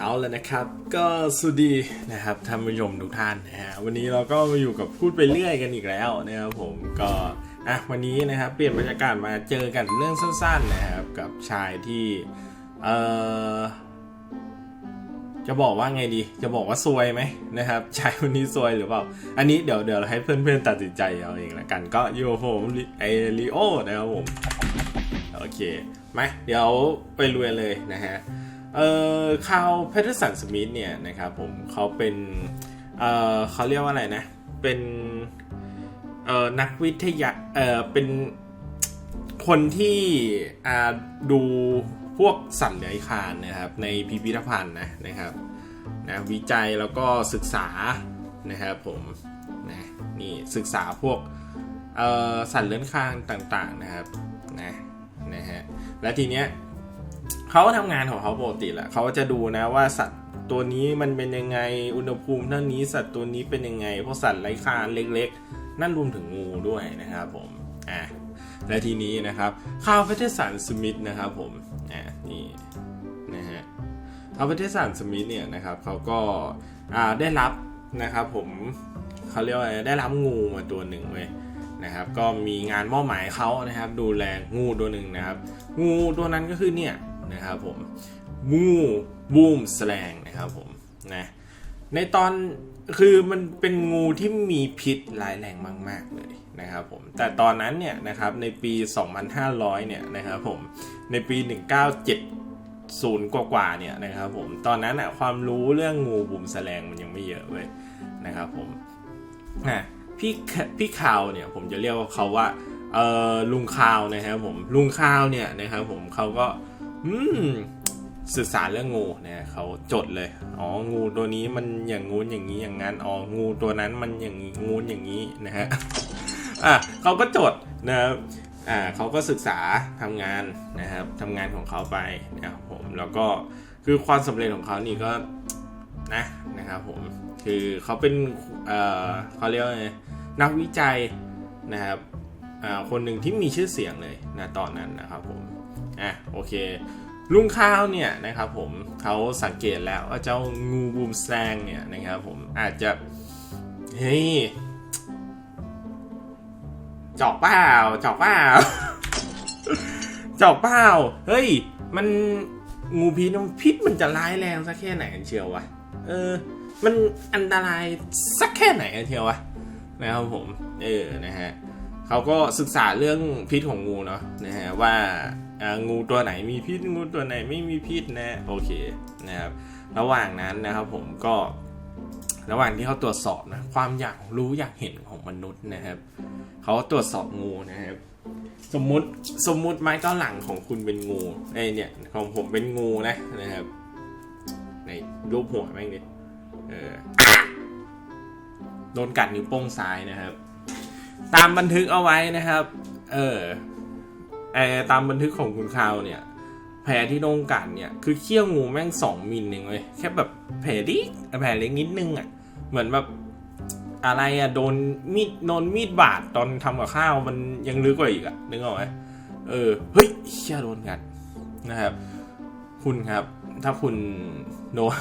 เอาแล้วนะครับ ก็สวัสดีนะครับท่านผู้ชมทุกท่านนะฮะวันนี้เราก็มาอยู่กับพูดไปเรื่อยกันอีกแล้วนะครับผมก็อะวันนี้นะครับเปลี่ยนบรรยากาศมาเจอกันเรื่องสั้น ๆนะครับกับชายที่เอ่อจะบอกว่าไงดี จะบอกว่าซวยไหมนะครับชายคนนี้ซวยหรือเปล่า อันนี้เดี๋ยวเดี๋ยวให้เพื่อนๆตัดสินใจเอาเองละกันก็อยู่ผมไอริโอนะครับผมโอเคมาเดี๋ยวไปลุยเลยนะฮะ เอ่อคาวแพทเทอร์สันสมิธเนี่ยนะครับผมเขาเป็นเอ่อเขาเรียกว่าอะไรนะ เป็นเอ่อนักวิทยาเอ่อเป็นคนที่อ่าดูพวกสัตว์เลื้อยคลานนะครับในพิพิธภัณฑ์นะนะครับนะวิจัยแล้วก็ศึกษานะครับผมนะนี่ศึกษาพวกสัตว์เลื้อยคลานต่างๆนะครับนะนะฮะและทีเนี้ย เขาก็ทำงานของเขาปกติแหละเขาจะดูนะว่าสัตว์ตัวนี้มันเป็นยังไงอุณหภูมิเท่านี้สัตว์ตัวนี้เป็นยังไงพวกสัตว์ไร้คานเล็กๆ นั่นรวมถึงงูด้วยนะครับผมอะและทีนี้นะครับข้าวเฟเทสันสมิธนะครับผมอะนี่นะฮะข้าวเฟเทสันสมิธเนี่ยนะครับเขาก็อ่าได้รับนะครับผมเขาเรียกว่าไรได้รับงูมาตัวหนึ่งเว้ยนะครับก็มีงานมอบหมายเขานะครับดูแลงูตัวหนึ่งนะครับ งูตัวนั้นก็คือเนี่ย นะครับผมงูบูมแสลงนะครับผมนะในตอนคือมันเป็นงูที่มีพิษร้ายแรงมาก ๆ เลยนะครับผมแต่ตอนนั้นเนี่ยนะครับในปี 2500 เนี่ยนะครับผมในปี 1970 กว่าๆเนี่ยนะครับผมตอนนั้นอะความรู้เรื่องงูบูมแสลงมันยังไม่เยอะเว้ยนะครับผมอะพี่พี่คาวเนี่ยผมจะเรียกว่าเขาว่าเออลุงคาวนะครับผมลุงคาวเนี่ยนะครับผมเขาก็ อืมสื่อสารเรื่องงูเนี่ยเขาจดเลย อ๋อ งูตัวนี้มันอย่างงูอย่างนี้อย่างนั้น อ๋อ งูตัวนั้นมันอย่างงูอย่างนี้นะฮะ อะเขาก็จดนะครับอ่าเขาก็ศึกษาทำงานนะครับทำงานของเขาไปนะครับผม แล้วก็คือความสำเร็จของเขานี่ก็นะนะครับผม คือเขาเป็นเอ่อเขาเรียกว่าไงนักวิจัยนะครับอ่าคนหนึ่งที่มีชื่อเสียงเลยนะตอนนั้นนะครับผม อะโอเคลุงข้าวเนี่ยนะครับผมเขาสังเกตแล้วว่าเจ้างูบูมแซงเนี่ยนะครับผมอาจจะเฮ้ยเจาะเปล่าเจาะเปล่าเจาะเปล่าเฮ้ย มันงูพิษมันพิษมันจะร้ายแรงสักแค่ไหนกันเชียววะเออ มันอันตรายสักแค่ไหนกันเชียววะนะครับผม เออนะฮะเขาก็ศึกษาเรื่องพิษของงูเนาะนะฮะว่า งูตัวไหนมีพิษงูตัวไหนไม่มีพิษนะโอเคนะครับระหว่างนั้นนะครับผมก็ระหว่างที่เขาตรวจสอบนะความอยากรู้อยากเห็นของมนุษย์นะครับเขาตรวจสอบงูนะครับสมมุติสมมุติไม้ก้าหลังของคุณเป็นงูไอเนี่ยของผมเป็นงูนะนะครับในรูปหัวแม่งดิเออโดนกัดนิ้วโป้งซ้ายนะครับ ตามบันทึกเอาไว้นะครับ เออ ไอตามบันทึกของคุณคาวเนี่ยแผลที่โดนกัดเนี่ยคือเขี้ยวงูแม่งสองมิลเองเลยแค่แบบแผลดิแผลเล็กนิดนึงอะ่ะเหมือนแบบอะไรอะ่ะโดนมีดโดนมีดบาดตอนทำกับข้าวมันยังลึกกว่าอีกอะ่ะนึกออกไหมเออเฮ้ยเชี่ยโดนกัดนะครับ คุณครับ ถ้าคุณโดน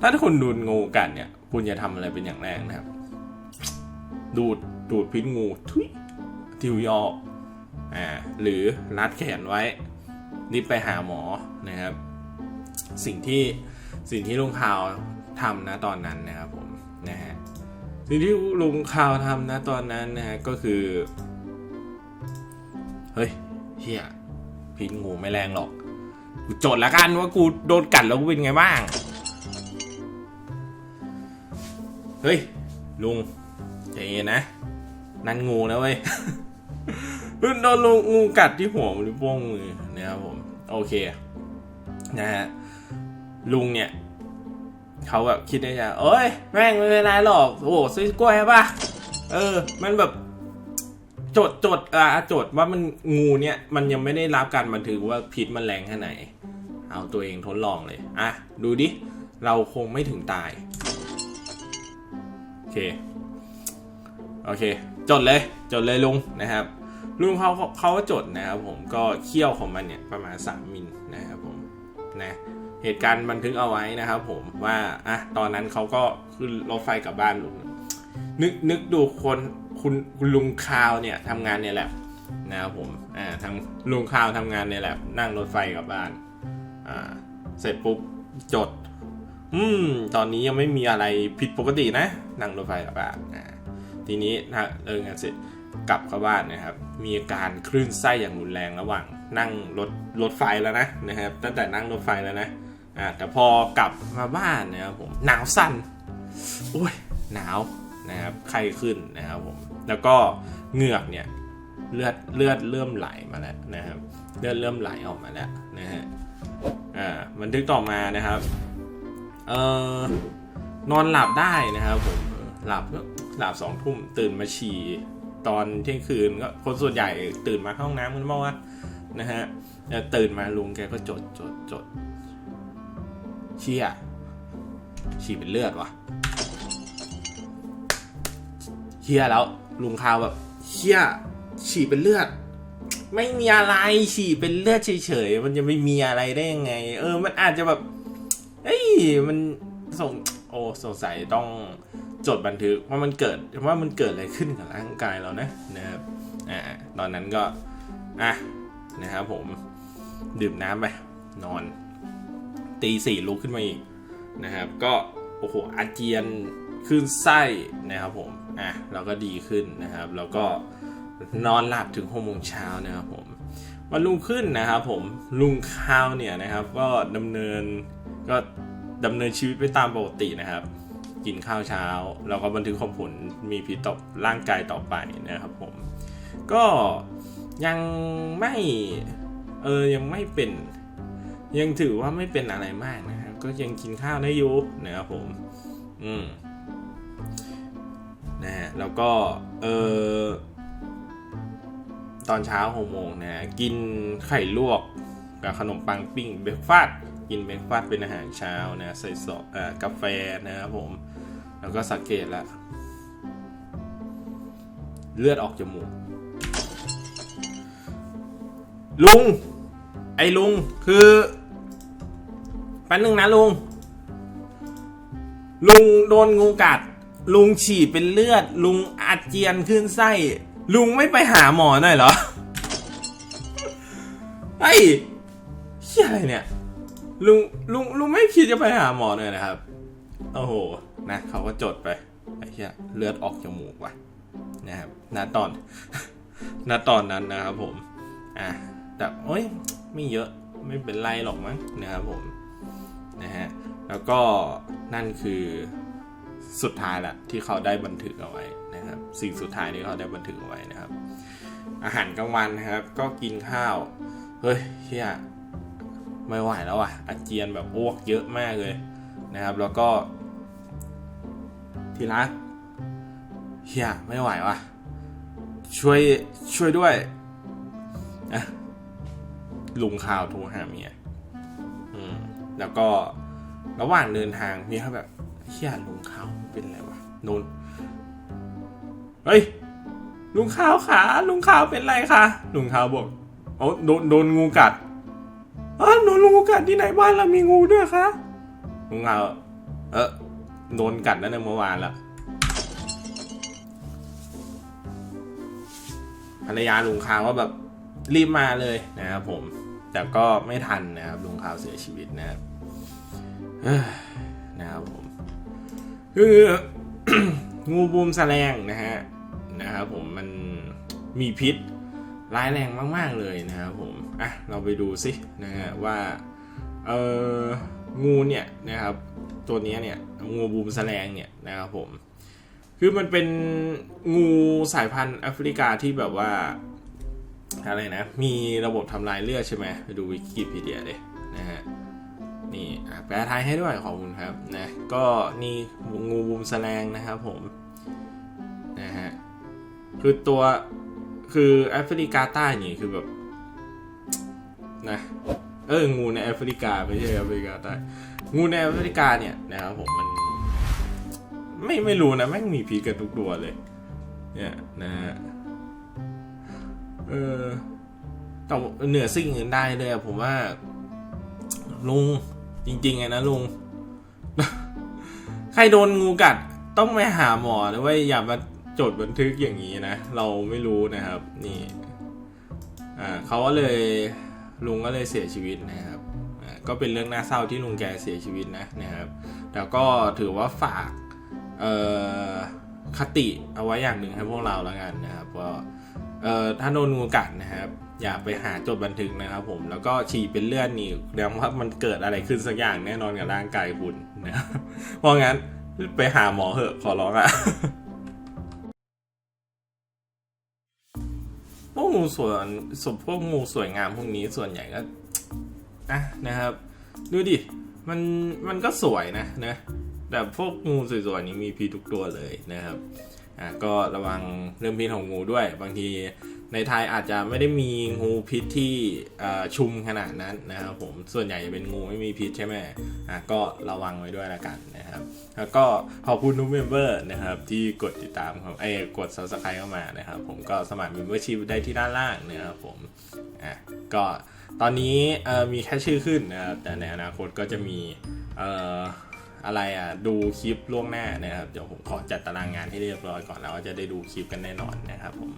ถ้าคุณโดนงูกัดเนี่ย คุณจะทำอะไรเป็นอย่างแรกนะครับ ดูดดูดพิษงูทุยทิวยอ อ่าหรือรัดแขนไว้รีบไปหาหมอนะครับ สิ่งที่สิ่งที่ลุงข่าวทำนะตอนนั้นนะครับผมนะฮะสิ่งที่ลุงข่าวทำนะตอนนั้นนะฮะก็คือเฮ้ยเฮียพิษงูไม่แรงหรอกกูจดแล้วกันว่ากูโดนกัดแล้วกูเป็นไงบ้างเฮ้ยลุงใจเย็นนะนั่นงูนะเว้ย เพิ่งโดนลูงูกัดที่หัวมันวโป้งมือนะครับผมโอเคนะฮะลุงเนี่ยเขาแบบคิดในใจเอ้ย แม่งไม่เป็นไรหรอก โอ้ซื้อกล้วยป่ะเออ มันแบบจดจดอ่าจดว่ามันงูเนี่ย มันยังไม่ได้รับการบันทึกว่าพิษมันแรงแค่ไหน เอาตัวเองทดลองเลย อะ ดูดิ เราคงไม่ถึงตาย โอเค โอเค จดเลย จดเลยลุงนะครับ ลุงเขาเขาจดนะครับผมก็เคี่ยวของมันเนี่ยประมาณ 3 มิลนะครับผมนะเหตุการณ์บันทึกเอาไว้นะครับผมว่าอะตอนนั้นเขาก็ขึ้นรถไฟกลับบ้านลุงนึกนึกดูคนคุณคุณลุงคาวเนี่ยทำงานเนี่ยแหละนะครับผมอ่าทำลุงคาวทำงานเนี่ยแหละนั่งรถไฟกลับบ้านอ่าเสร็จปุ๊บจด อืม ตอนนี้ยังไม่มีอะไรผิดปกตินะ นั่งรถไฟกลับบ้านอ่าทีนี้ถ้าเลิกงานเสร็จ กลับเข้าบ้านนะครับ มีอาการคลื่นไส้อย่างรุนแรงระหว่างนั่งรถรถไฟแล้วนะนะครับ ตั้งแต่นั่งรถไฟแล้วนะอ่าแต่พอกลับมาบ้านนะครับผมหนาวสั่นโอ้ยหนาวนะครับไข้ขึ้นนะครับผมแล้วก็เหงือกเนี่ยเลือดเลือดเริ่มไหลมาแล้วนะครับเลือดเริ่มไหลออกมาแล้วนะฮะอ่าบันทึกต่อมานะครับเอ่อนอนหลับได้นะครับผมหลับก็หลับสองทุ่มตื่นมาฉี่ ตอนเที่ยงคืนก็คนส่วนใหญ่ตื่นมาเข้าห้องน้ำกันบ้างวะนะฮะตื่นมาลุงแกก็จดจดจดเชี่ยฉี่เป็นเลือดวะเชี่ยแล้วลุงคาวแบบเชี่ยฉี่เป็นเลือด ไม่มีอะไรฉี่เป็นเลือดเฉยๆมันจะไม่มีอะไรได้ยังไง เออ มันอาจจะแบบเอ้ยมันส่งโอ้สงสัยต้อง จดบันทึกว่ามันเกิดว่ามันเกิดอะไรขึ้นกับร่างกายเรานะนะครับอ่าตอนนั้นก็อะนะครับผมดื่มน้ำไปนอน ตีสี่ลุกขึ้นมาอีกนะครับ ก็โอ้โหอาเจียนขึ้นไส้นะครับผมอะเราก็ดีขึ้นนะครับ แล้วก็นอนหลับถึงหกโมงเช้านะครับผมวันรุ่งขึ้นนะครับผมลุงข้าวเนี่ยนะครับ ก็ดำเนินก็ดำเนินชีวิตไปตามปกตินะครับ กินข้าวเช้าแล้วก็บันทึกข้อผลมีพิษต่อร่างกายต่อไปนะครับผม ก็ยังไม่เออยังไม่เป็น ยังถือว่าไม่เป็นอะไรมากนะครับ ก็ยังกินข้าวได้อยู่นะครับผม อืมนะฮะแล้วก็เออตอนเช้าหกโมงนะกินไข่ลวกกับขนมปังปิ้งเบรกฟาสต์กินเบรกฟาสต์เป็นอาหารเช้านะใส่ซอสออกาแฟนะครับผม แล้วก็สังเกตและเลือดออกจมูก ลุง ไอ้ลุง คือแป๊บนึงนะลุง ลุงโดนงูกัด ลุงฉี่เป็นเลือด ลุงอาเจียนขึ้นไส้ ลุงไม่ไปหาหมอหน่อยเหรอไอ้เฮียอะไรเนี่ย ลุงลุงลุงไม่คิดจะไปหาหมอหน่อยนะครับ โอ้โห นะเขาก็จดไปไอ้เหี้ยเลือดออกจมูกว่ะนะครับณตอนณตอนนั้นนะครับผมอะแต่โอ้ยไม่เยอะไม่เป็นไรหรอกมั้งนะครับผมนะฮะแล้วก็นั่นคือสุดท้ายแหละที่เขาได้บันทึกเอาไว้นะครับ สิ่งสุดท้ายที่เขาได้บันทึกเอาไว้นะครับ อาหารกลางวันนะครับ ก็กินข้าวเฮ้ยเฮียไม่ไหวแล้วอะอาเจียนแบบอ้วกเยอะมากเลยนะครับ แล้วก็ ทีรักเฮียไม่ไหววะช่วยช่วยด้วยอะลุงข่าวโทรหาเมียอืมแล้วก็ระหว่างเดินทางเมียเขาแบบเฮียลุงข่าวเป็นอะไรวะโดนเฮ้ยลุงข่าวขาลุงข่าวเป็นไรคะลุงข่าวบอกโอ้โดนโดนงูกัดอ๋อโดนงูกัดที่ไหนบ้านเรามีงูด้วยคะลุงข่าวเออ โดนกัดนั่นในเมื่อวานแล้วภรรยาลุงข่าวก็แบบรีบมาเลยนะครับผม แต่ก็ไม่ทันนะครับลุงข่าวเสียชีวิตนะครับนะครับผมคืองูบูมแสลงนะฮะนะครับผมมันมีพิษร้ายแรงมาก ๆ เลยนะครับผม อะ เราไปดูสินะฮะว่า เออ งูเนี่ยนะครับตัวนี้เนี่ยงูบูมแสลงเนี่ยนะครับผมคือมันเป็นงูสายพันธุ์แอฟริกาที่แบบว่าอะไรนะมีระบบทำลายเลือดใช่ไหมไปดูวิกิพีเดียเลยนะฮะนี่แปลไทยให้ด้วยขอบคุณครับนะก็นี่งูบูมแสลงนะครับผมนะฮะคือตัวคือแอฟริกาใต้นี่คือแบบนะ เอองูในแอฟริกาไม่ใช่แอฟริกาใต้งูในแอฟริกาเนี่ยนะครับผมมัน ไม่ไม่รู้นะแม่งมีพิษกันทุกตัวเลย เนี่ยนะฮะเออแต่เหนือสิ่งอื่นได้เลยผมว่า ลุงจริงๆไงนะลุง ใครโดนงูกัดต้องไปหาหมอนะเว้ยอย่ามาจดบันทึกอย่างนี้นะ เราไม่รู้นะครับ นี่อ่าเขาก็เลย ลุงก็เลยเสียชีวิตนะครับก็เป็นเรื่องน่าเศร้าที่ลุงแกเสียชีวิตนะนะครับแล้วก็ถือว่าฝากคติเอาไว้อย่างหนึ่งให้พวกเราแล้วกันนะครับว่าถ้าโดนงูกัดนะครับอย่าไปหาจดบันทึกนะครับผมแล้วก็ฉี่เป็นเลือดนี่แสดงว่ามันเกิดอะไรขึ้นสักอย่างแน่นอนกับร่างกายคุณนะครับเพราะงั้นไปหาหมอเหอะขอร้องอะพ วกงูส่วนสมพวกงูสวยงามพวกนี้ส่วนใหญ่ก็อะนะครับ ดูดิ มันมันก็สวยนะนะแต่พวกงูสวยๆนี้มีพิษทุกตัวเลยนะครับอะก็ระวังเรื่องพิษของงูด้วย บางที ในไทยอาจจะไม่ได้มีงูพิษที่เอ่อชุมขนาดนั้นนะครับผมส่วนใหญ่จะเป็นงูไม่มีพิษใช่ไหมอะก็ระวังไว้ด้วยละกันนะครับ แล้วก็ขอบคุณทุกเมมเบอร์นะครับที่กดติดตามครับไอ้กด subscribe เข้ามานะครับ ผมก็สมัคร membership ได้ที่ด้านล่างนะครับผมอะก็ตอนนี้มีแค่ชื่อขึ้นนะครับแต่ในอนาคตก็จะมีอะไรอะดูคลิปล่วงหน้านะครับ เดี๋ยวผมขอจัดตารางงานให้เรียบร้อยก่อนแล้วจะได้ดูคลิปกันแน่นอนนะครับผม